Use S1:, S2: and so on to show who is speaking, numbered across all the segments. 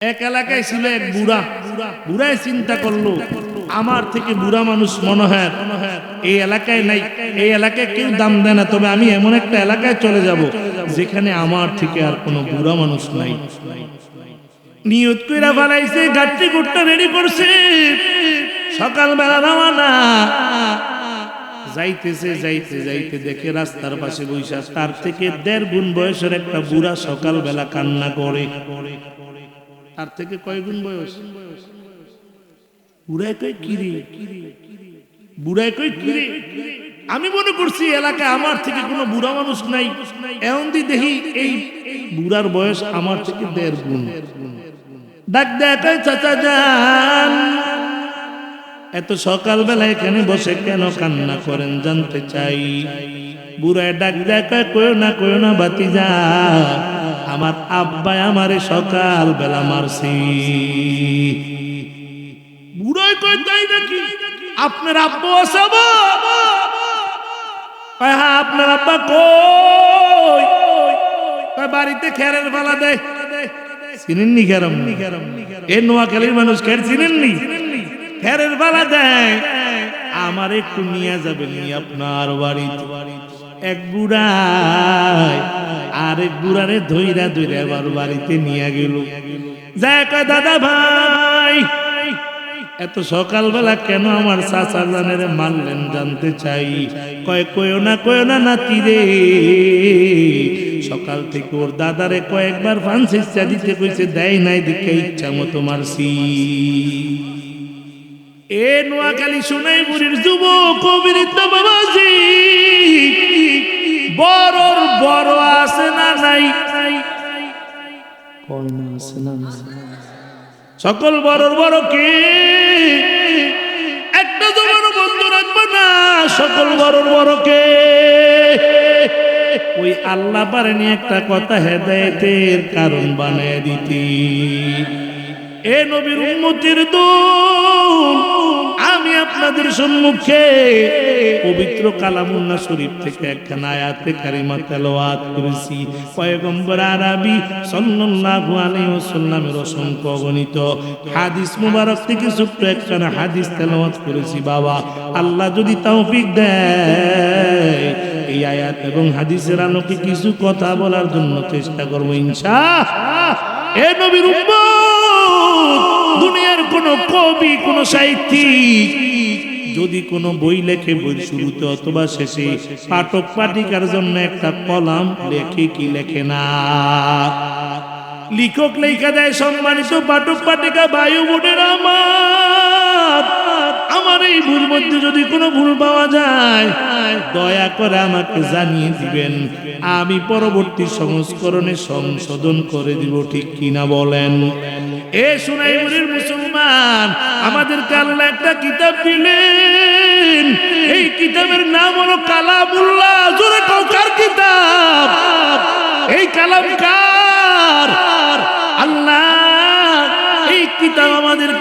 S1: এক এলাকায় ছিল এক বুড়া। বুড়ায় চিন্তা করল, আমার থেকে বুড়া মানুষ মনে হয় এই এলাকায় নাই। এই এলাকায় কেউ দাম দেয় না। তবে আমি এমন একটা এলাকায় চলে যাব, যেখানে আমার থেকে আর কোনো বুড়া মানুষ নাই। নিয়ত কইরা ফেলাইছে গাড়ি গুটটা রেডি করছে। সকালবেলা রওনা। যাইতেছে, যাইতে যাইতে দেখে রাস্তার পাশে বৈশা তার থেকে দেড় গুণ বয়সের একটা বুড়া সকালবেলা কান্না করে। তার থেকে কয়গুণ বয়স? বুড়ায় কয় কিরে বুড়ায় কয় কিরে আমি মনে করছি এলাকায় আমার থেকে কোনো বুড়া মানুষ নাই। এমন দেখি এই বুড়ার বয়স আমার থেকে দেড় গুণ। ডাক দেখ চাচা যান। এত সকালবেলা এখানে বসে কেন কান্না করেন জানতে চাই। বুড়ায় ডাক দেখা কয়ো না কয়ো না বাতি যা আমার আব্বাই আমারে সকাল বেলা মারছি। বুড়ায় কয়, তাই নাকি? আপনার আব্বু? কয় হ্যাঁ আপনার আব্বা কই? বাড়িতে খেরের বেলা দেয়। চিনেননি খেরম? এ নোয়াখালীর মানুষ খের চিনেননি? খেরের বেলা দেয়, আমার একটু নিয়ে যাবেন আপনার বাড়িতে। এক বুড়ায় আরেক বুড়ারে ধইরা ধইরা আবার বাড়িতে নিয়ে গেল। যায় দাদা ভাই, এত সকালবেলা কেন আমার চাচা জানের মানলেন জানতে চাই? কয় কয়ও না কয়ও না নাতি রে, সকাল থেকে ওর দাদারে কয়েকবার ফান্স ইচ্ছা দিতে কইছে, দেয় নাই দিকে ইচ্ছা মতো মারছি। এ নোয়াখালী শোনাই বুড়ির যুব কবির বাবাজি বড়র বড় আছে না নাই? সকল বড়র বড় কে? একটা জমানো বন্ধ রাখবে না সকল বড়র বড় কে? ওই আল্লাহ পারেনি একটা কথা হেদায়েতের কারণ বানায় দিতে। এ নবীর উম্মতির দূর আমি আপনাদের সম্মুখে পবিত্র কালামুন্না শরীফ থেকে একখানা আয়াতে কারিমা তেলাওয়াত করেছি। পয়গম্বর আরবি সাল্লাল্লাহু আলাইহি ওয়াসাল্লামের অসংখ্য অগণিত হাদিস মুবারক থেকে ছোট্ট একখানা হাদিস তেলাওয়াত করেছি, বাবা। আল্লাহ যদি তৌফিক দেয়, এই আয়াত এবং হাদিসের আলোকে কিছু কথা বলার জন্য চেষ্টা করব ইনশা এ নবীর উম্মত! কোন কবি, কোন সাহিত্যিক যদি কোনো বই লেখে, বই শুরুতে অথবা শেষে পাঠক পাঠিকার জন্য একটা কলাম লেখে কি লেখে না? লিখক লেখা দেয় সম্মানিত পাঠক পাঠিকা বায়ু বোনের আমার। আমার এই ভুল মধ্যে যদি কোনো ভুল পাওয়া যায়, দয়া করে আমাকে জানিয়ে দিবেন। আমি পরবর্তী সংস্করণে সংশোধন করে দিব, ঠিক কিনা বলেন? এ সুনাইমুরির মুসলমান, আমাদেরকে আল্লাহ একটা কিতাব দিলেন। এই কিতাবের নাম হলো কালামুল্লাহ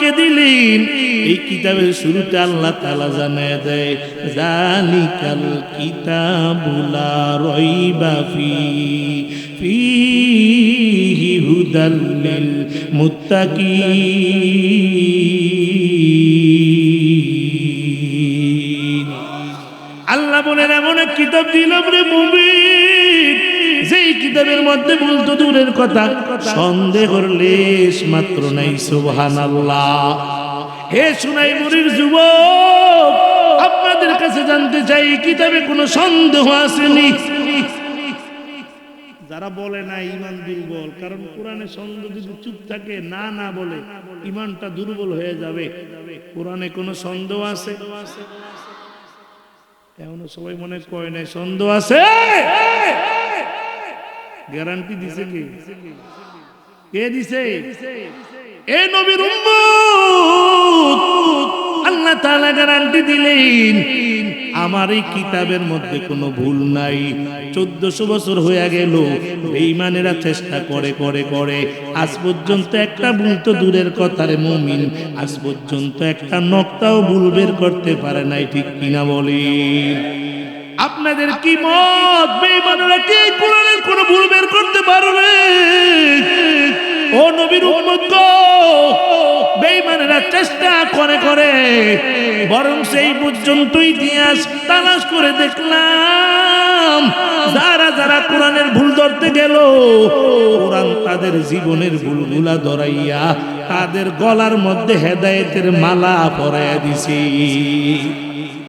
S1: আমাদেরকে দিলেন। এই কিতাবের শুরুতে আল্লাহ তালা জানায় দেয় জালিকাল কিতাবুলা রইবা ফি হুদাল লিল আল্লাহ বলেন, এমন এক কিতাব দিলাম রে মুমিন। যেই কিতাবের মধ্যে বলতো দূরের কথা, সন্দেহর লেশ মাত্র নাই, সুবহানাল্লাহ। হে সুনাই মুরির যুবক, আপনাদের কাছে জানতে চাই কিতাবে কোনো সন্দেহ আসেনি? যারা বলে না, ইমান দুর্বল, কারণ কোরআনে সন্দেহ যদি চুপ থাকে, না না বলে, ইমানটা দুর্বল হয়ে যাবে। কোরআনে কোনো সন্দেহ আছে? এমন সবাই মনে কয় নাই, সন্দেহ আছে? গ্যারান্টি দিছে কি? কে দিছে? এ নবীর উম্মত আল্লাহ তাআলা গ্যারান্টি দিলেন। আমার এই কিতাবের মধ্যে কোনো ভুল নাই। চোদ্দশো বছর হয়ে গেল বেঈমানেরা চেষ্টা করে করে করে। আজ পর্যন্ত একটা ভুল তো দূরের কথারে মমিন। আজ পর্যন্ত একটা নক্তাও ভুল বের করতে পারে নাই ঠিক কিনা বলি আপনাদের কি মত? বেঈমানেরা কি কোরআনের কোনো ভুল বের করতে পারবে? ও নবীর উম্মত, বেঈমানেরা চেষ্টা করে করে। বরং সেই পর্যন্ত ইতিহাস তালাশ করে দেখলাম, যারা যারা কোরআনের ভুল ধরতে গেল, কোরআন তাদের জীবনের ভুলগুলা ধরাইয়া তাদের গলার মধ্যে হেদায়েতের মালা পরাইয়া দিছি।